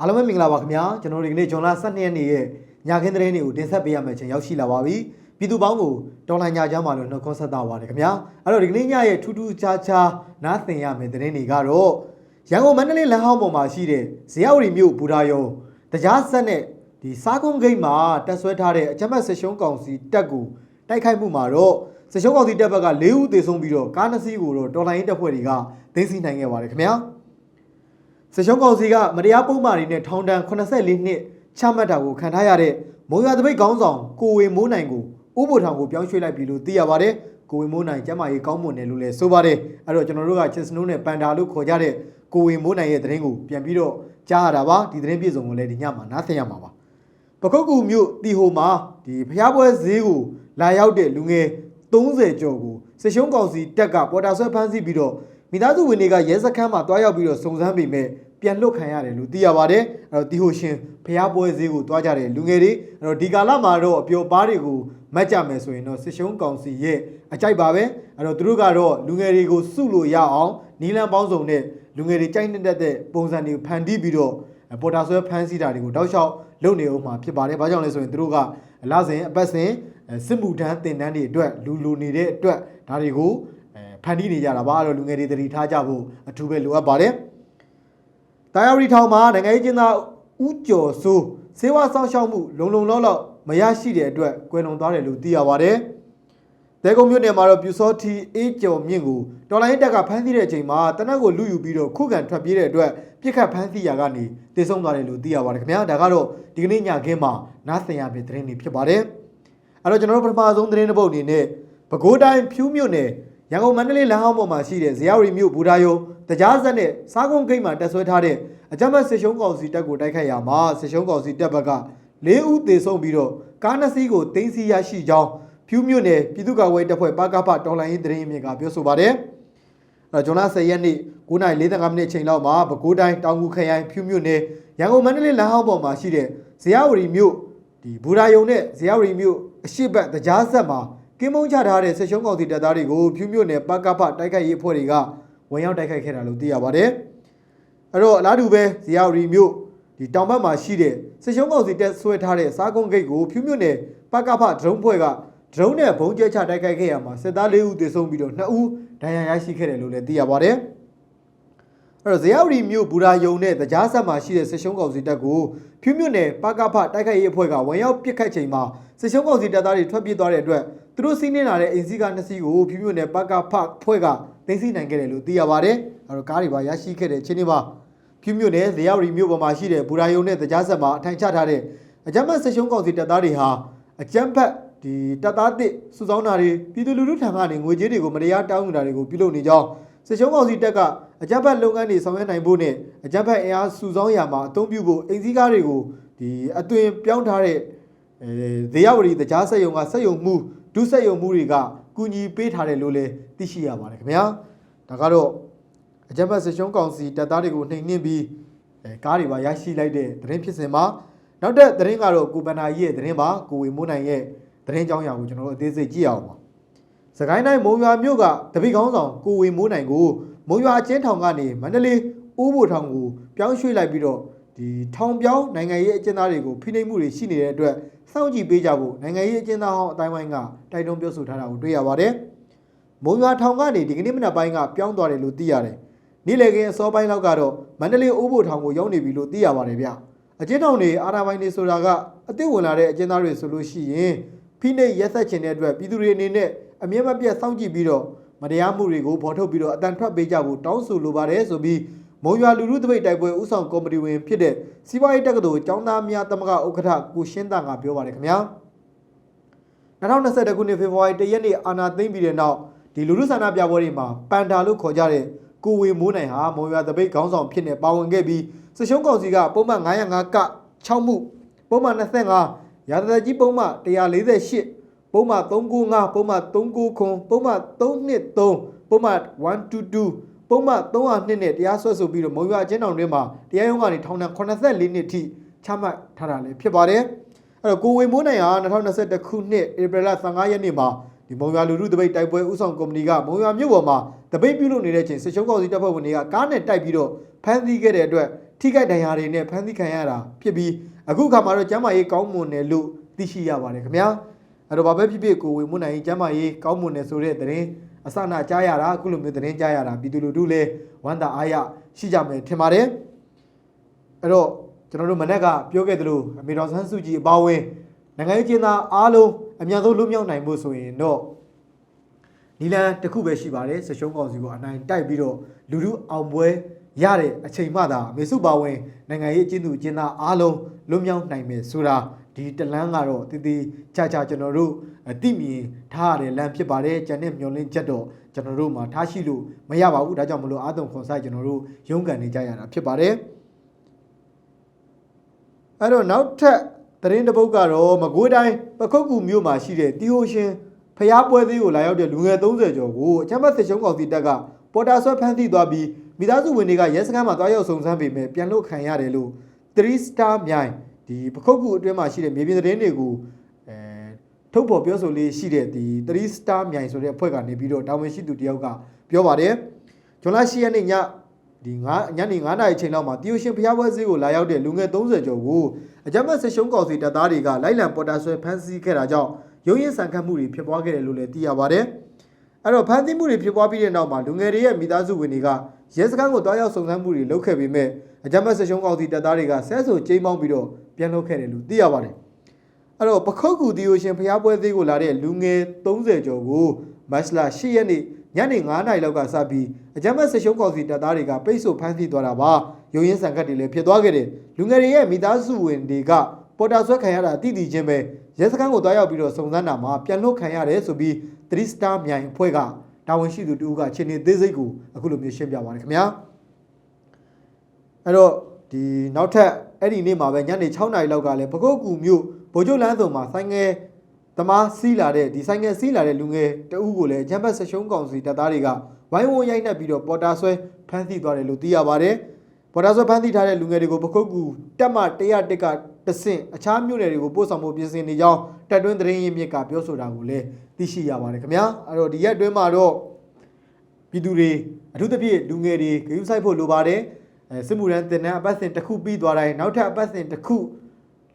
အားလုံးပဲမင်္ဂလာပါခင်ဗျာကျွန်တော်တို့ဒီကနေ့ဂျွန်လာ12ရက်နေ့ရဲ့ညခင်းသတင်းတွေကိုတင်ဆက်ပေးရမယ့်ချိန်ရောက်ရှိလာပါပြီပြည်သူပေါင်းကိုတော်လှန်ညချမ်းပါလို့နှုတ်ခွန်းဆက်တာပါတယ်ခင်ဗျာအဲ့တော့ဒီကနေ့ညရဲ့ထူးထူးခြားခြားနားသင်ရမယ့်သတင်းတွေကတော့ရန်ကုန်မန္တလေးလမ်းဟောင်းပေါ်မှာရှိတဲ့ဇေယျဝတီမြို့ဘူဒါယုံတရားဆက်နဲ့ဒီစားကုန်းဂိတ်မှာတက်ဆွဲထားတဲ့အကြမ်းဖက်ဆက်ရှုံးကောင်စီတက်ကူတိုက်ခိုက်မှုမှာတော့ဆက်ရှုံးကောင်စီတက်ဘက်က၄ဦးသေဆုံးပြီးတော့ကားနှစ်စီးကိုတော့တော်လှန်ရေးတပ်ဖွဲ့တွေကသိမ်းဆည်းနိုင်ခဲ့ပါတယ်ခင်ဗျာ စစ်ရှုံးကောင်စီကမတရားပုံမှားတွေနဲ့ထောင်ဒဏ်84နှစ်ချမှတ်တာကိုခံထားရတဲ့မုံရွာတပိတ်ခေါင်းဆောင်ကိုဝေမိုးနိုင်ကိုဥပိုလ်ထောင်ကိုပြောင်းရွှေ့လိုက်ပြီလို့သိရပါတယ်ကိုဝေမိုးနိုင်ကျမ်းမာရေးကောင်းမွန်တယ်လို့လည်းဆိုပါတယ်အဲ့တော့ကျွန်တော်တို့ကချစ်စနိုးနဲ့ပန်ဒါလို့ခေါ်ကြတဲ့ကိုဝေမိုးနိုင်ရဲ့သတင်းကိုပြန်ပြီးတော့ကြားရတာပါဒီသတင်းပြည့်စုံကိုလည်းဒီညမှာနားသင်ရမှာပါပကုတ်ကူမြို့တီဟိုမှာဒီဖျားပွဲဈေးကိုလာရောက်တဲ့လူငယ်30ကျော်ကိုစစ်ရှုံးကောင်စီတက်ကပေါ်တာဆွဲဖမ်းဆီးပြီးတော့ မိသားစုဝင်တွေကရဲစခန်းမှာတွားရောက်ပြီးတော့စုံစမ်းပေမဲ့ပြန်လွတ်ခံရတယ်လို့သိရပါတယ်အဲ့တော့တီဟိုရှင်ဖျားပွဲဈေးကိုတွားကြတဲ့လူငယ်တွေအဲ့တော့ဒီကာလမှာတော့အပျော်ပါးတွေကိုမတ်ကြမယ်ဆိုရင်တော့စစ်ရှုံးကောင်စီရဲ့အကြိုက်ပါပဲအဲ့တော့သူတို့ကတော့လူငယ်တွေကိုစုလို့ရအောင်နီလန်ပေါင်းစုံနဲ့လူငယ်တွေကြိုက်နေတဲ့ပုံစံတွေဖန်တီးပြီးတော့ပေါ်တာဆွဲဖမ်းဆီးတာတွေကိုတောက်လျှောက်လုပ်နေအောင်မှာဖြစ်ပါတယ်။ဘာကြောင့်လဲဆိုရင်သူတို့ကလာစဉ်အပတ်စဉ်စစ်မှုထမ်းတင်တန်းတွေအတွက်လူလူနေတဲ့အတွက်ဒါတွေကိုဖ န်တီးနေကြတာပါအဲ့တော့လူငယ်တွေတတိထားကြဖို့အထူးပဲလိုအပ်ပါတယ်။တာယာရီထောင်မှာနိုင်ငံရေးကျင်းသားဦးကျော်စိုးစေဝါဆောင်ရှောက်မှုလုံလုံလောက်လောက်မရရှိတဲ့အတွက်ကွယ်လွန်သွားတယ်လို့သိရပါတယ်။တဲကုံမြို့နယ်မှာတော့ပြူစောတီအေးကျော်မြင့်ကိုတော်လိုင်းတက်ကဖမ်းဆီးတဲ့အချိန်မှာတနက်ကိုလူယူပြီးတော့ခုခံထွက်ပြေးတဲ့အတွက်ပြစ်ခတ်ဖမ်းဆီးရာကနေတည်ဆုံသွားတယ်လို့သိရပါတယ်ခင်ဗျာဒါကတော့ဒီကနေ့ညခင်းမှာနားဆင်ရမယ့်သတင်းတွေဖြစ်ပါတယ်အဲ့တော့ကျွန်တော်တို့ပထမဆုံးသတင်းတစ်ပုဒ်အနေနဲ့ပဲခူးတိုင်းဖြူးမြို့နယ် ရန်ကုန်မန္တလေးလမ်းဟောင်းပေါ်မှာရှိတဲ့ဇေယျဝတီမြို့ဘူဒါယုံတရားစက်နဲ့စားကုန်းဂိတ်မှာတက်ဆွဲထားတဲ့အကြမ်းဖက်စစ်ရှုံးကောင်စီတပ်ကိုတိုက်ခိုက်ရာမှာစစ်ရှုံးကောင်စီတပ်ဘက်က၄ဦးသေဆုံးပြီးတော့ကားနှစ်စီးကိုတင်းစီရရှိကြောင်းဖြူးမြို့နယ်ပြည်သူ့ကာကွယ်တပ်ဖွဲ့ပကဖတော်လိုင်းရေးသတင်းအမြင့်ကပြောဆိုပါတယ်အဲဂျွန်လာ10ရက်နေ့9:45မိနစ်အချိန်လောက်မှာပဲခူးတိုင်းတောင်ငူခရိုင်ဖြူးမြို့နယ်ရန်ကုန်မန္တလေးလမ်းဟောင်းပေါ်မှာရှိတဲ့ဇေယျဝတီမြို့ဒီဘူရာယုံနဲ့ဇေယျဝတီမြို့အရှိတ်ဘက်တရားဆက်မှာ ကင်းမုံချထားတဲ့ဆက်ရှုံးကောင်စီတပ်သားတွေကိုဖြူးမြို့နယ်ပကဖတိုက်ခိုက်ရေးအဖွဲ့တွေကဝင်ရောက်တိုက်ခိုက်ခဲ့တာလို့သိရပါတယ်။အဲ့တော့အလားတူပဲဇေယျဝတီမြို့ဒီတောင်ဘက်မှာရှိတဲ့ဆက်ရှုံးကောင်စီတပ်ဆွဲထားတဲ့စားကုန်းဂိတ်ကိုဖြူးမြို့နယ်ပကဖဒရုန်းဖွဲ့ကဒရုန်းနဲ့ဘုံကျဲချတိုက်ခိုက်ခဲ့ရမှာစစ်သား၄ဦးသေဆုံးပြီးတော့2ဦးဒဏ်ရာရရှိခဲ့တယ်လို့လည်းသိရပါတယ်။ အဲ့တော့ဇေယျဝတီမြို့ဘူရာယုံနဲ့တရားဆက်မှာရှိတဲ့စစ်ရှုံးကောင်စီတပ်ကိုဖြူးမြို့နယ်ပကဖတိုက်ခိုက်ရေးအဖွဲ့ကဝင်ရောက်ပစ်ခတ်ချိန်မှာစစ်ရှုံးကောင်စီတပ်သားတွေထွက်ပြေးသွားတဲ့အတွက်သူတို့စီးနှင်းလာတဲ့အိမ်စီးကားနှစ်စီးကိုဖြူးမြို့နယ်ပကဖအဖွဲ့ကတင်စီနိုင်ခဲ့တယ်လို့သိရပါတယ်။အဲ့တော့ကားတွေပါရရှိခဲ့တဲ့ချင်းတွေပါဖြူးမြို့နယ်ဇေယျဝတီမြို့ပေါ်မှာရှိတဲ့ဘူရာယုံနဲ့တရားဆက်မှာအထိုင်ချထားတဲ့အကြမ်းဖက်စစ်ရှုံးကောင်စီတပ်သားတွေဟာအကြမ်းဖက်ဒီတပ်သားတစ်စုဆောင်းတာတွေပြည်သူလူထုထံကနေငွေကြေးတွေကိုမတရားတောင်းယူတာတွေကိုပြုလုပ်နေကြောင်းစစ်ရှုံးကောင်စီတပ်က အကြမ်းဖက်လုပ်ငန်းတွေဆောင်ရွက်နိုင်ဖို့နဲ့အကြမ်းဖက်အင်အားစုဆောင်းရာမှာအသုံးပြုဖို့အိမ်စည်းကားတွေကိုဒီအသွင်ပြောင်းထားတဲ့အဲဇေယျဝတီတရားဆက်ယုံကဆက်ယုံမှုဒုဆက်ယုံမှုတွေကကူညီပေးထားတယ်လို့လည်းသိရှိရပါတယ်ခင်ဗျာဒါကတော့အကြမ်းဖက်စစ်ရှုံးကောင်စီတပ်သားတွေကိုနှိမ်နှင်းပြီးအဲကားတွေပါရရှိလိုက်တဲ့သတင်းဖြစ်စဉ်မှာနောက်တဲ့သတင်းကတော့ကိုပန်နာကြီးရဲ့သတင်းပါကိုဝေမိုးနိုင်ရဲ့သတင်းကြောင်းရာကိုကျွန်တော်တို့အသေးစိတ်ကြည့်အောင်ပါစကိုင်းတိုင်းမုံရွာမြို့ကတပိကောင်းဆောင်ကိုဝေမိုးနိုင်ကို မုံရွာအချင်းထောင်ကနေမန္တလေးဦးဘိုထောင်ကိုပြောင်းရွှေ့လိုက်ပြီးတော့ဒီထောင်ပြောင်းနိုင်ငံရေးအကျဉ်းသားတွေကိုဖိနှိပ်မှုတွေရှိနေတဲ့အတွက်စောင့်ကြည့်ပေးကြဖို့နိုင်ငံရေးအကျဉ်းသားဟောင်းအတိုင်းဝိုင်းကတိုက်တွန်းပြောဆိုထားတာကိုတွေ့ရပါတယ်။မုံရွာထောင်ကနေဒီကနေ့မနက်ပိုင်းကပြောင်းသွားတယ်လို့သိရတယ်။နေ့လည်ခင်းအစောပိုင်းလောက်ကတော့မန္တလေးဦးဘိုထောင်ကိုရောက်နေပြီလို့သိရပါတယ်ဗျ။အကျဉ်းထောင်တွေအာဏာပိုင်တွေဆိုတာကအသစ်ဝင်လာတဲ့အကျဉ်းသားတွေဆိုလို့ရှိရင်ဖိနှိပ်ရက်ဆက်ခြင်းတဲ့အတွက်ပြည်သူတွေအနေနဲ့အမြဲမပြတ်စောင့်ကြည့်ပြီးတော့ မတရားမှုတွေကိုဖော်ထုတ်ပြီးတော့အတန်ထွက်ပေးကြဖို့တောင်းဆိုလိုပါတယ်ဆိုပြီးမုံရွာလူလူတပိတ်တိုက်ပွဲဥဆောင်ကော်မတီဝင်ဖြစ်တဲ့စီးပွားရေးတက္ကသိုလ်ကျောင်းသားများသမဂ္ဂဥက္ကဋ္ဌကိုရှင်းတန်ကပြောပါတယ်ခင်ဗျာ2021ခုနှစ်ဖေဖော်ဝါရီလရက်နေ့အာဏာသိမ်းပြီးတဲ့နောက်ဒီလူလူဆန္ဒပြပွဲတွေမှာပန်တာလို့ခေါ်ကြတဲ့ကိုဝေမိုးနိုင်ဟာမုံရွာတပိတ်ခေါင်းဆောင်ဖြစ်နေပါဝင်ခဲ့ပြီးစရှုံးကောင်စီကပုံမှန်905က6မှုပုံမှန်25ရာဇသက်ကြီးပုံမှန်148 ပုံမှန်395ပုံမှန်399ခွန်ပုံမှန်323ပုံမှန်122ပုံမှန်302နဲ့တရားစွဲဆိုပြီးတော့မုံရွာအကျဉ်းထောင်တွင်းမှာတရားရုံးကနေထောင်ဒဏ်84နှစ်ထိချမှတ်ထားတာလည်းဖြစ်ပါတယ်အဲ့တော့ကိုဝေမိုးနိုင်ဟာ2021ခုနှစ်ဧပြီလ15ရက်နေ့မှာဒီမုံရွာလူထုတပိတ်တိုက်ပွဲဥဆောင်ကော်မတီကမုံရွာမြို့ပေါ်မှာတပိတ်ပြုလုပ်နေတဲ့အချိန်စစ်ရှုံးကောင်စီတပ်ဖွဲ့ဝင်တွေကကားနဲ့တိုက်ပြီးတော့ဖမ်းဆီးခဲ့တဲ့အတွက်ထိခိုက်ဒဏ်ရာတွေနဲ့ဖမ်းဆီးခံရတာဖြစ်ပြီးအခုခါမှာတော့ကျမ်းမာရေးကောင်းမွန်တယ်လို့သိရှိရပါတယ်ခင်ဗျာ အဲ့တော့ဘာပဲဖြစ်ဖြစ်ကိုဝေမွန်းနိုင်ကျမ်းမာရေးကောင်းမွန်တယ်ဆိုတဲ့သတင်းအစနာကြားရတာအခုလိုမျိုးသတင်းကြားရတာပြည်သူလူထုလည်းဝမ်းသာအားရရှိကြမယ်ထင်ပါတယ်အဲ့တော့ကျွန်တော်တို့မနေ့ကပြောခဲ့သလိုအမေတော်ဆန်းစုကြည်အပါအဝင်နိုင်ငံရေးကျင်းသားအားလုံးအများဆုံးလွတ်မြောက်နိုင်ဖို့ဆိုရင်တော့နီလန်တစ်ခုပဲရှိပါတယ်စရှုံးကောင်စီကိုအနိုင်တိုက်ပြီးတော့လူလူအောင်ပွဲရတဲ့အချိန်မှသာမေစုပါဝင်နိုင်ငံရေးအကျဉ်းသူအကျဉ်းသားအားလုံးလွတ်မြောက်နိုင်မယ်ဆိုတာ ဒီတလန်းကတော့တည်တည်ချာချာကျွန်တော်တို့အတိမြင်ထားရတဲ့လမ်းဖြစ်ပါတယ်ကျန်တဲ့မျောလင်းချက်တော့ကျွန်တော်တို့မှာထားရှိလို့မရပါဘူးဒါကြောင့်မလို့အာတုံခွန်ဆိုင်ကျွန်တော်တို့ရုန်းကန်နေကြရတာဖြစ်ပါတယ်အဲ့တော့နောက်ထပ်သတင်းတစ်ပုဒ်ကတော့မကွေးတိုင်းပခုတ်ကူမြို့မှာရှိတဲ့တီဟိုရှင်ဖျားပွဲသေးကိုလာရောက်တဲ့လူငယ်30ကျော်ကိုအချမ်းဘတ်စစ်ရှုံးကောင်စီတပ်ကပေါ်တာဆွဲဖမ်းဆီးသွားပြီးမိသားစုဝင်တွေကရဲစခန်းမှာတွားရောက်စုံစမ်းပေမဲ့ပြန်လွတ်ခံရတယ်လို့3 star မြိုင် ဒီပခုတ်ကူအတွင်းမှာရှိတဲ့မြေပြင်သတင်းတွေကိုအဲထုတ်ဖော်ပြောဆိုလေးရှိတဲ့ဒီ3 star မြိုင်ဆိုတဲ့အဖွဲ့ကနေပြီးတော့တာဝန်ရှိသူတယောက်ကပြောပါတယ်ဂျွန်လာရှိရက်နေ့ညဒီ9ညနေ9နာရီချိန်လောက်မှာတီယိုရှင်ဖျားပွဲဈေးကိုလာရောက်တဲ့လူငယ်30ကျော်ကိုအကြမ်းဖက်စစ်ရှုံးကောင်စီတပ်သားတွေကလိုက်လံပေါ်တာဆွဲဖမ်းဆီးခဲ့တာကြောင့်ရုံးရင်ဆန်ခတ်မှုတွေဖြစ်ပွားခဲ့တယ်လို့လည်းသိရပါတယ်။အဲ့တော့ဖမ်းဆီးမှုတွေဖြစ်ပွားပြီးတဲ့နောက်မှာလူငယ်တွေရဲ့မိသားစုဝင်တွေကရဲစခန်းကိုတွားရောက်စုံစမ်းမှုတွေလုပ်ခဲ့ပေမဲ့ အကြမ်းဖက်စစ်ရှုံးကောင်စီတပ်သားတွေကဆဲဆိုကျိမ်းပေါင်းပြီးတော့ပြန်လုပ်ခဲ့တယ်လို့သိရပါတယ်။အဲ့တော့ပခုတ်ကူတီယိုရှင်ဖျားပွဲသေးကိုလာတဲ့လူငယ်30ကျော်ကိုမတ်လ10ရက်နေ့ညနေ9နာရီလောက်ကစပြီးအကြမ်းဖက်စစ်ရှုံးကောင်စီတပ်သားတွေကပိတ်ဆို့ဖမ်းဆီးသွားတာပါရုံရင်းဆန်ခတ်တွေလည်းဖြစ်သွားခဲ့တယ်လူငယ်တွေရဲ့မိသားစုဝင်တွေကပေါ်တာဆွဲခံရတာတိတိချင်းပဲရဲစခန်းကိုတွားရောက်ပြီးတော့စုံစမ်းတာမှာပြန်လွတ်ခံရတယ်ဆိုပြီး3 star မြိုင်အဖွဲ့ကတာဝန်ရှိသူတူကချင်းနေသေးစိတ်ကိုအခုလိုမျိုးရှင်းပြပါတယ်ခင်ဗျာ အဲ့တော့ဒီနောက်ထပ်အဲ့ဒီနေ့မှာပဲညနေ6နာရီလောက်ကလည်းပကုတ်ကူမြို့ဗိုလ်ချုပ်လမ်းစုံမှာဆိုင်ငယ်တမားစီးလာတဲ့ဒီဆိုင်ငယ်စီးလာတဲ့လူငယ်တအုပ်ကိုလည်းဂျမ်ဘတ်ဆက်ရှုံးကောင်စီတပ်သားတွေကဝိုင်းဝန်းရိုက်နှက်ပြီးတော့ပေါ်တာဆွဲဖမ်းဆီးသွားတယ်လို့သိရပါတယ်ပေါ်တာဆွဲဖမ်းဆီးထားတဲ့လူငယ်တွေကိုပကုတ်ကူတက်မ101ကတဆင့်အခြားမြို့နယ်တွေကိုပို့ဆောင်ဖို့ပြင်ဆင်နေကြောင်းတက်တွင်းသတင်းရင်းမြစ်ကပြောဆိုတာကိုလည်းသိရှိရပါတယ်ခင်ဗျာအဲ့တော့ဒီရက်အတွင်းမှာတော့ပြည်သူတွေအထူးသဖြင့်လူငယ်တွေဂရုစိုက်ဖို့လိုပါတယ်အဲ စစ်မှုရန်တင်တဲ့အပတ်စဉ်တစ်ခုပြီးသွားတိုင်းနောက်ထပ်အပတ်စဉ်တစ်ခု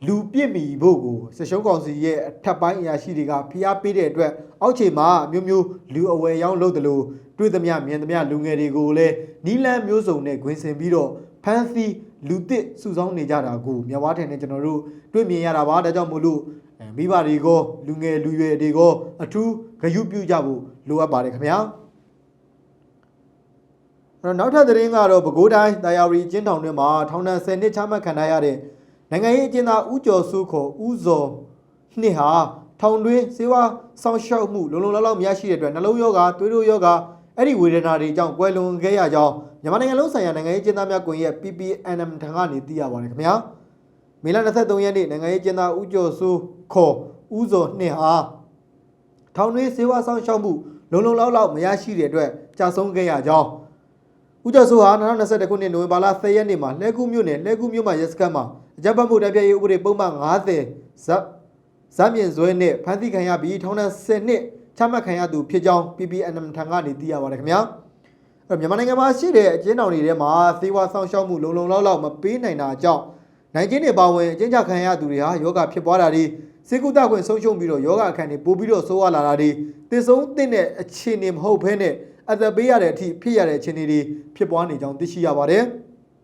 လူပြစ်မီဖို့ကိုစရှုံးကောင်စီရဲ့အထက်ပိုင်းအရာရှိတွေကဖိအားပေးတဲ့အတွက်အောက်ခြေမှာမျိုးမျိုးလူအဝယ်ရောက်လို့တယ်လို့တွေ့သမျှမြင်သမျှလူငယ်တွေကိုလည်းနီလန်းမျိုးစုံနဲ့ဂွင်ဆင်ပြီးတော့ဖမ်းဆီးလူတစ်စုဆောင်းနေကြတာကိုမြဝါထန်နဲ့ကျွန်တော်တို့တွေ့မြင်ရတာပါဒါကြောင့်မို့လို့အဲမိဘတွေကိုလူငယ်လူရွယ်တွေကိုအထူးဂရုပြုကြဖို့လိုအပ်ပါတယ်ခင်ဗျာအဲ့တော့ နောက်ထပ်သတင်းကတော့ပဲခူးတိုင်းတာယာရီကျင်းထောင်တွင်မှာထောင်ဒဏ်10နှစ်ချမှတ်ခံထားရတဲ့နိုင်ငံရေးအကျဉ်းသားဦးကျော်စုခေါ်ဦးဇော်နှစ်ဟာထောင်တွင်းစေဝါဆောင်ရှောက်မှုလုံလုံလောက်လောက်မရရှိတဲ့အတွက်နှလုံးရောဂါသွေးတိုးရောဂါအဲ့ဒီဝေဒနာတွေကြောင့်ကွယ်လွန်ခဲ့ရကြောင်းမြန်မာနိုင်ငံလုံးဆိုင်ရာနိုင်ငံရေးအကျဉ်းသားများကွန်ရက် PPNM ထံကနေသိရပါတယ်ခင်ဗျာမေလ23ရက်နေ့နိုင်ငံရေးအကျဉ်းသားဦးကျော်စုခေါ်ဦးဇော်နှစ်ဟာထောင်တွင်းစေဝါဆောင်ရှောက်မှုလုံလုံလောက်လောက်မရရှိတဲ့အတွက်ကြာဆုံးခဲ့ရကြောင်း ဦးကျော်စိုးဟာ2021ခုနှစ်နိုဝင်ဘာလ10ရက်နေ့မှာလှဲကူးမြို့နယ်လှဲကူးမြို့မှာရဲစခန်းမှာအကြမ်းဖက်မှုတပ်ပြည့်ရေးဥပဒေပုံမှန်90ဇက်ဇက်မြင့်ဇွဲနဲ့ဖမ်းဆီးခံရပြီးထောင်ဒဏ်10နှစ်ချမှတ်ခံရသူဖြစ်ကြောင်း PPNM ထံကနေသိရပါတယ်ခင်ဗျာအဲ့တော့မြန်မာနိုင်ငံမှာရှိတဲ့အကျဉ်းထောင်တွေထဲမှာသေဝါဆောင်ရှောက်မှုလုံလုံလောက်လောက်မပေးနိုင်တာကြောင့်နိုင်ကျင်းတွေပါဝင်အကျဉ်းချခံရသူတွေဟာယောဂဖြစ်ပွားတာတွေစေကုသခွင့်ဆုံးရှုံးပြီးတော့ယောဂအခန်းတွေပို့ပြီးတော့ဆိုးရလာတာတွေတည်ဆုံးတဲ့အခြေအနေမဟုတ်ဘဲနဲ့ အသက်ပေးရတဲ့အထိဖြစ်ရတဲ့အခြေအနေတွေဖြစ်ပွားနေကြောင်းသိရှိရပါတယ်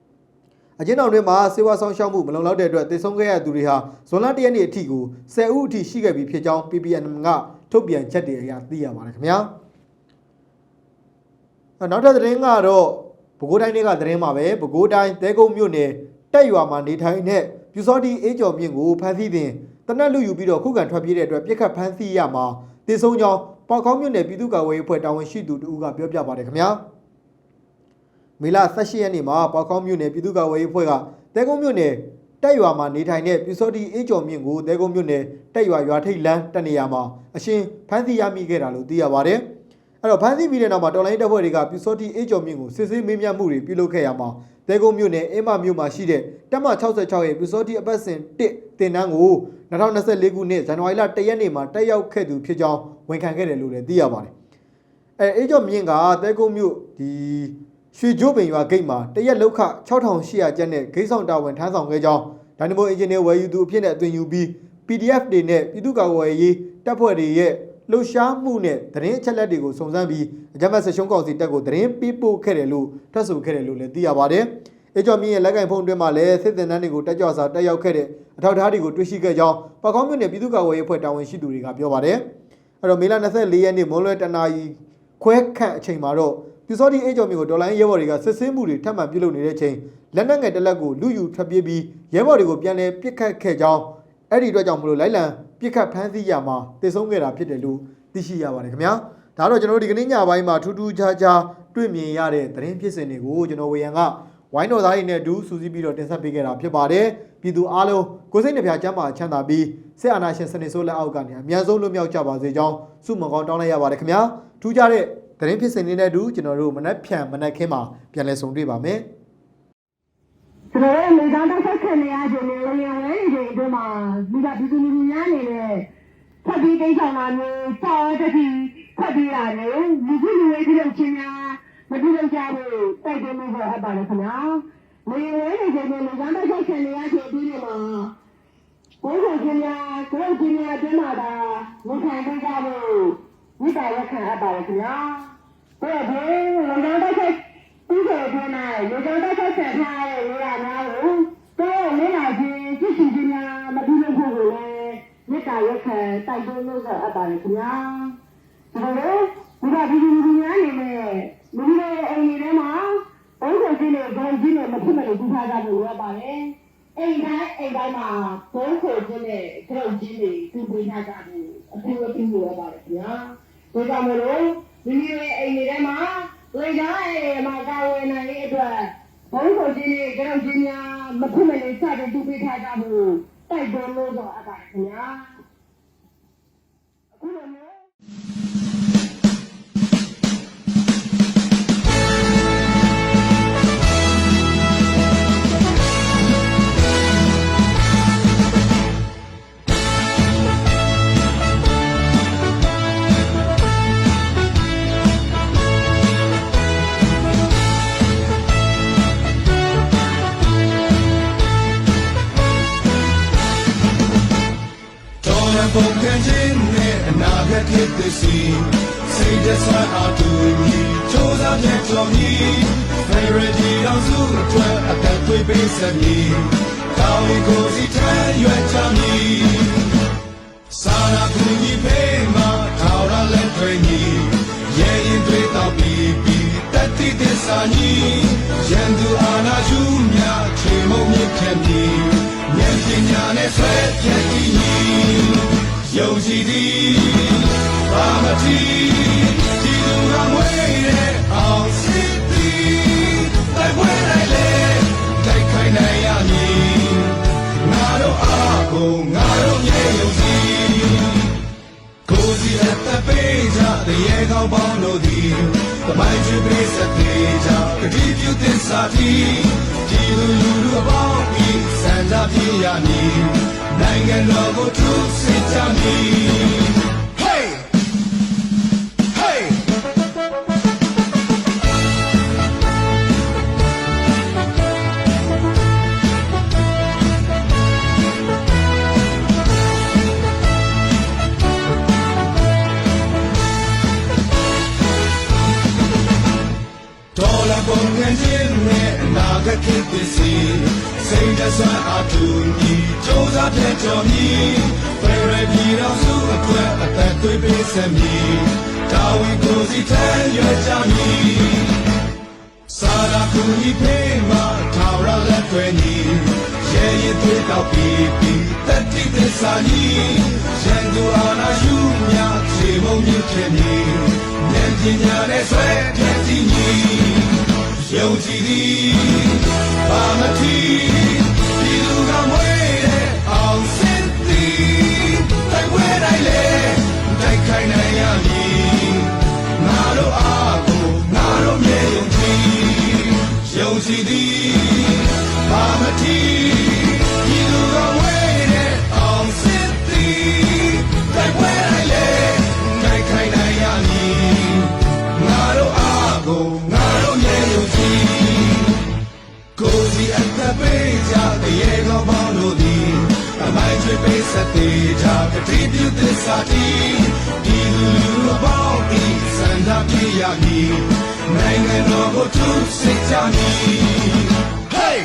။အကျဉ်းတော်တွေမှာစေဝါဆောင်ရှောက်မှုမလုံလောက်တဲ့အတွက်တည်ဆုံးခဲ့ရသူတွေဟာဇွန်လ၁ရက်နေ့အထိကို10ဦးအထိရှိခဲ့ပြီဖြစ်ကြောင်း PPNM ကထုတ်ပြန်ချက်တွေအရသိရပါတယ်ခင်ဗျာ။နောက်ထပ်သတင်းကတော့ပဲခူးတိုင်းတွေကသတင်းမှာပဲပဲခူးတိုင်းတဲကုန်းမြို့နယ်တက်ရွာမှာနေထိုင်တဲ့ပြူစောတီအေးကျော်မြင့်ကိုဖမ်းဆီးတင်တနက်လူယူပြီးတော့ခုခံထွက်ပြေးတဲ့အတွက်ပြစ်ခတ်ဖမ်းဆီးရမှာတည်ဆုံးကြောင်း ပေါကောင်းမြို့နယ်ပြည်သူ့ကာကွယ်ရေးအဖွဲ့တာဝန်ရှိသူတူကပြောပြပါတယ်ခင်ဗျာမေလ18ရက်နေ့မှာပေါကောင်းမြို့နယ်ပြည်သူ့ကာကွယ်ရေးအဖွဲ့ကတဲကုန်းမြို့နယ်တက်ရွာမှာနေထိုင်တဲ့ပြူစောတီအေးကျော်မြင့်ကိုတဲကုန်းမြို့နယ်တက်ရွာရွာထိပ်လန်းတက်နေရမှာအရှင်ဖမ်းဆီးရမိခဲ့တာလို့သိရပါတယ် အဲ့တော့ဖမ်းဆီးပြီးတဲ့နောက်မှာတော်လိုင်းတပ်ဖွဲ့တွေကပြူစောတီအေးကျော်မြင့်ကိုစစ်ဆေးမေးမြန်းမှုတွေပြုလုပ်ခဲ့ရမှာတဲကုန်းမြို့နယ်အင်းမမြို့မှာရှိတဲ့တပ်မ66ရဲ့ပြူစောတီအပတ်စဉ်1တင်တန်းကို2024ခုနှစ်ဇန်နဝါရီလ1ရက်နေ့မှာတက်ရောက်ခဲ့သူဖြစ်ကြောင်းဝန်ခံခဲ့တယ်လို့လည်းသိရပါတယ်။အဲအေးကျော်မြင့်ကတဲကုန်းမြို့ဒီရွှေကျိုးပင်ရွာဂိတ်မှာတရက်လောက်ခ6800ကျပ်နဲ့ဂိတ်ဆောင်တာဝန်ထမ်းဆောင်ခဲ့ကြောင်းဒိုင်နမိုအင်ဂျင်နီယာဝယ်ယူသူအဖြစ်နဲ့အသွင်ယူပြီး PDF တွေနဲ့ပြည်သူ့ကာကွယ်ရေးတပ်ဖွဲ့တွေရဲ့ လှုပ်ရှားမှုနဲ့သတင်းအချက်အလက်တွေကိုစုံစမ်းပြီးအကြမ်းဖက်ဆက်ရှုံးကောင်စီတပ်ကိုသတင်းပေးပို့ခဲ့တယ်လို့ထွက်ဆိုခဲ့တယ်လို့လည်းသိရပါတယ်။အကြော်မြင့်ရဲ့လက်ကင်ဖုန်းအတွင်းမှာလည်းစစ်သည်နှန်းတွေကိုတက်ကြွစွာတက်ရောက်ခဲ့တဲ့အထောက်အထားတွေကိုတွေ့ရှိခဲ့ကြောင်းပကောင်းမြို့နယ်ပြည်သူ့ကာကွယ်ရေးအဖွဲ့တာဝန်ရှိသူတွေကပြောပါတယ်။အဲ့တော့မေလ24ရက်နေ့မွန်းလွဲတနာရီခွဲခန့်အချိန်မှာတော့ပြူစောတိအကြော်မြင့်ကိုဒေါ်လိုင်းရဲဘော်တွေကစစ်ဆင်းမှုတွေထပ်မံပြုလုပ်နေတဲ့အချိန်လက်နက်ငယ်တစ်လက်ကိုလူယူထွက်ပြေးပြီးရဲဘော်တွေကိုပြန်လည်ပစ်ခတ်ခဲ့ကြောင်းအဲ့ဒီအတွက်ကြောင့်မလို့လိုက်လံ ပြစ်ခတ်ဖမ်းဆီးရမှာတည်ဆုံးခဲ့တာဖြစ်တယ်လို့သိရှိရပါတယ်ခင်ဗျာဒါတော့ကျွန်တော်တို့ဒီကနေ့ညပိုင်းမှာထူးထူးခြားခြားတွေ့မြင်ရတဲ့သတင်းဖြစ်စဉ်တွေကိုကျွန်တော်ဝေယံကဝိုင်းတော်သားတွေနဲ့အတူစူးစီးပြီးတော့တင်ဆက်ပေးခဲ့တာဖြစ်ပါတယ်ပြည်သူအားလုံးကိုယ်စိတ်နှပြချမ်းသာချမ်းသာပြီးစစ်အာဏာရှင်စနစ်ဆိုးလက်အောက်ကနေအများဆုံးလွတ်မြောက်ကြပါစေကြောင်းဆုမွန်ကောင်းတောင်းလိုက်ရပါတယ်ခင်ဗျာထူးခြားတဲ့သတင်းဖြစ်စဉ်တွေနဲ့အတူကျွန်တော်တို့မနက်ဖြန်မနက်ခင်းမှာပြန်လည်ဆုံတွေ့ပါမယ်ကျွန် တော်တို့လေကောင်းတက်ဆက်နေရခြင်းနဲ့လေယာဉ်ဝဲနေခြင်းအတွင်းမှာမိသားပြည်သူလူထုများအနေနဲ့ဖတ်ပြီးကိစ္စလာမျိုးစောက်တတိဖတ်ပြီးရတယ်လူစုလူဝေးပြုလုပ်ခြင်းများမပြုလုပ်ကြဘူးတိုက်တွန်းမှုဟောအပ်ပါတယ်ခင်ဗျာလေယာဉ်ဝဲနေခြင်းနဲ့လေကောင်းတက်ဆက်နေရခြင်းအတွင်းမှာဘုရားရှင်များကိုယ်ရှင်များအတွင်းမှာဒါဝန်ခံပေးကြဖို့မိသားရခံအပ်ပါတယ်ခင်ဗျာဘယ်ဘယ်လေကောင်း တက်ဆက်ဥစ္စာထဲမှာရေကောင်းတက်ဆက်ထားတဲ့နေရာများကိုတော့မင်းလာခြင်းကြည့်ရှင်ခြင်းများမပြုလုပ်ဖို့ကိုလည်းမေတ္တာရက်ခံတိုက်တွန်းလို့ဆိုအပ်ပါတယ်ခင်ဗျာဒါလိုဘုရားပြည်သူလူများအနေနဲ့မိမိတို့အိမ်တွေထဲမှာဘုရားရှင်နဲ့ဂုဏ်ကြီးနဲ့မဖြစ်မနေပြုထားကြဖို့လိုအပ်ပါတယ်အိမ်တိုင်းအိမ်တိုင်းမှာဘုန်းခိုခြင်းနဲ့ဂုဏ်ကြီးတွေပြုပေးထားကြဖို့အထူးအထူးလိုအပ်ပါတယ်ခင်ဗျာဒါကြောင့်မလို့မိမိတို့အိမ်တွေထဲမှာ လေကားရဲ့မှာကာဝယ်နိုင်တဲ့အတွက်ဘုန်းတော်ကြီးနဲ့ကြောက်ကြီးများမဖြစ်မနေစတဲ့တူပေးထားကြဖို့တိုက်တွန်းလို့တော့အပ်ပါခင်ဗျာအခုလိုမျိုးတော် နဲ့အနာဂတ်ဖြစ်သည်စီစိတ်တဆွမ်းအားတူညီစူးစမ်းတဲ့ကြော်ညီဖေရဒီအောင်စုအတွက်အသက်သွေးပေးစမည်ကောင်းကိုစီထမ်းရွက်ချမည်စာနာကူညီပေးမှာထောက်ရလက်တွေညီရဲ့ရင်တွေတော့ပြီးပြီးတတိသစ္စာညီရန်သူအာနာယူမြချေမုံမြင့်ခဲ့မည်ဉာဏ်ပညာနဲ့ဆွဲပြည့်တည်ညီယုံကြည်သည်ဘာမ တိဒီလူကမွေးတဲ့အောင်စစ်သည်တိုက်ပွဲလိုက်လေတိုက်ခိုင်းနိုင်ရမည်ငါတို့အားကိုငါတို့မြေယုံကြည်ကိုယ်စီအသက်ပေးကြတရေကောင်းပေါင်းတို့သည်တမိုင်းချစ်ပေးစတဲ့ကြကတိပြုသစ္စာတီဒီလူလူလူအပေါင်းဤစံကြပြရမည်နိုင်ငံတော်ကို စမ်းတဲ့ကြော်ညီဖရဒီတော်စုအတွက်အသက်သွေးပေးစမည်တာဝန်ကိုစီထမ်းရွက်ကြမည်စာရာကူညီပေးမှာထာဝရလက်တွေညီရဲ့ရည်သွေးတော့ပြီးပြီးတတိသစ္စာညီရန်သူအာနာယူမြချေမုံမြင့်ခဲ့မည်ဉာဏ်ပညာနဲ့ဆွဲပြည့်တည်ညီယုံကြည်သည်ဘာမတိ ဆက်သေးကြကတိပြုသစ္စာတီဒီလူလူပေါင်းဤစန္ဒပြရမည်နိုင်ငံတော်ကိုသူစိတ်ကြမည် Hey